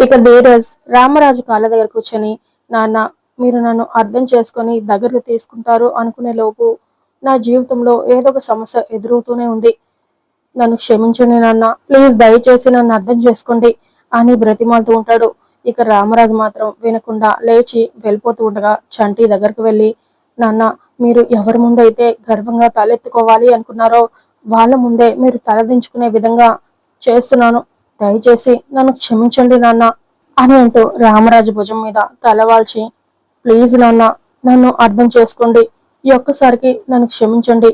ఇక ధీరజ్ రామరాజు కాళ్ళ దగ్గర కూర్చొని నాన్న మీరు నన్ను అర్థం చేసుకొని దగ్గరకు తీసుకుంటారు అనుకునే లోపు నా జీవితంలో ఏదో ఒక సమస్య ఎదురవుతూనే ఉంది. నన్ను క్షమించండి నాన్న ప్లీజ్ దయచేసి నన్ను అర్థం చేసుకోండి అని బ్రతిమాలుతూ ఉంటాడు. ఇక రామరాజు మాత్రం వినకుండా లేచి వెళ్ళిపోతూ ఉండగా చంటి దగ్గరకు వెళ్ళి నాన్న మీరు ఎవరి ముందైతే గర్వంగా తలెత్తుకోవాలి అనుకున్నారో వాళ్ళ ముందే మీరు తలదించుకునే విధంగా చేస్తున్నాను. దయచేసి నన్ను క్షమించండి నాన్న అని అంటూ రామరాజు భుజం మీద తలవాల్చి ప్లీజ్ నాన్న నన్ను అర్థం చేసుకోండి. ఈ ఒక్కసారికి నన్ను క్షమించండి.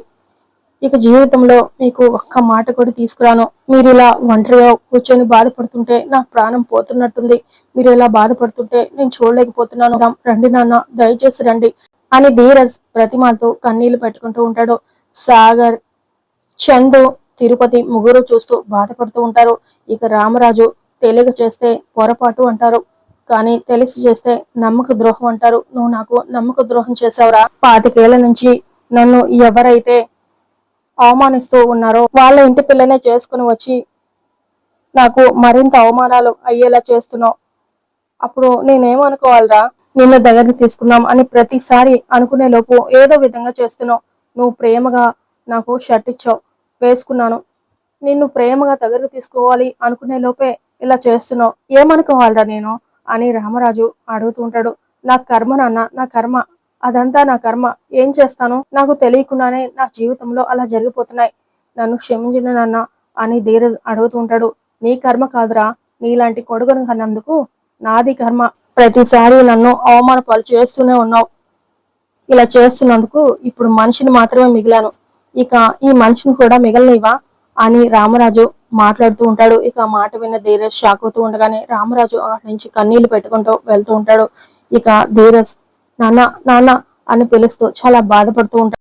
ఇక జీవితంలో మీకు ఒక్క మాట కూడా తీసుకురాను. మీరు ఇలా ఒంటరిగా కూర్చొని బాధపడుతుంటే నా ప్రాణం పోతున్నట్టుంది. మీరు ఇలా బాధపడుతుంటే నేను చూడలేకపోతున్నాను. రండి నాన్న దయచేసి రండి అని ధీరజ్ ప్రతిమాలతో కన్నీళ్ళు పెట్టుకుంటూ ఉంటాడు. సాగర్ చందు తిరుపతి ముగ్గురు చూస్తూ బాధపడుతూ ఉంటారు. ఇక రామరాజు తెలియక చేస్తే పొరపాటు అంటారు. కానీ తెలిసి చేస్తే నమ్మక ద్రోహం అంటారు. నువ్వు నాకు నమ్మక ద్రోహం చేసావురా పాతికేళ్ళ నుంచి నన్ను ఎవరైతే అవమానిస్తూ ఉన్నారో వాళ్ళ ఇంటి పిల్లనే చేసుకుని వచ్చి నాకు మరింత అవమానాలు అయ్యేలా చేస్తున్నావు. అప్పుడు నేనేమనుకోవాలరా? నిన్ను దగ్గరికి తీసుకుందాం అని ప్రతిసారి అనుకునే లోపు ఏదో విధంగా చేస్తున్నావు. నువ్వు ప్రేమగా నాకు షర్ట్ ఇచ్చావు. వేసుకున్నాను. నిన్ను ప్రేమగా దగ్గరకు తీసుకోవాలి అనుకునే లోపే ఇలా చేస్తున్నావు. ఏమనుకోవాలిరా నేను? అని రామరాజు అడుగుతూ ఉంటాడు. నా కర్మ నాన్న నా కర్మ. అదంతా నా కర్మ. ఏం చేస్తాను నాకు తెలియకుండానే నా జీవితంలో అలా జరిగిపోతున్నాయి. నన్ను క్షమించిన నాన్న అని ధీరజ్ అడుగుతూ ఉంటాడు. నీ కర్మ కాదురా. నీలాంటి కొడుకును కన్నందుకు నాది కర్మ. ప్రతిసారి నన్ను అవమానపాలు చేస్తూనే ఉన్నావు. ఇలా చేస్తున్నందుకు ఇప్పుడు మనిషిని మాత్రమే మిగిలాను. ఇక ఈ మనిషిని కూడా మిగలనివా అని రామరాజు మాట్లాడుతూ ఉంటాడు. ఇక మాట విన్న ధీరజ్ షాక్ అవుతూ ఉండగానే రామరాజు అక్కడి నుంచి కన్నీళ్ళు పెట్టుకుంటూ వెళ్తూ ఉంటాడు. ఇక ధీరజ్ నాన్న నాన్న అని పిలుస్తూ చాలా బాధపడుతూ ఉంటాడు.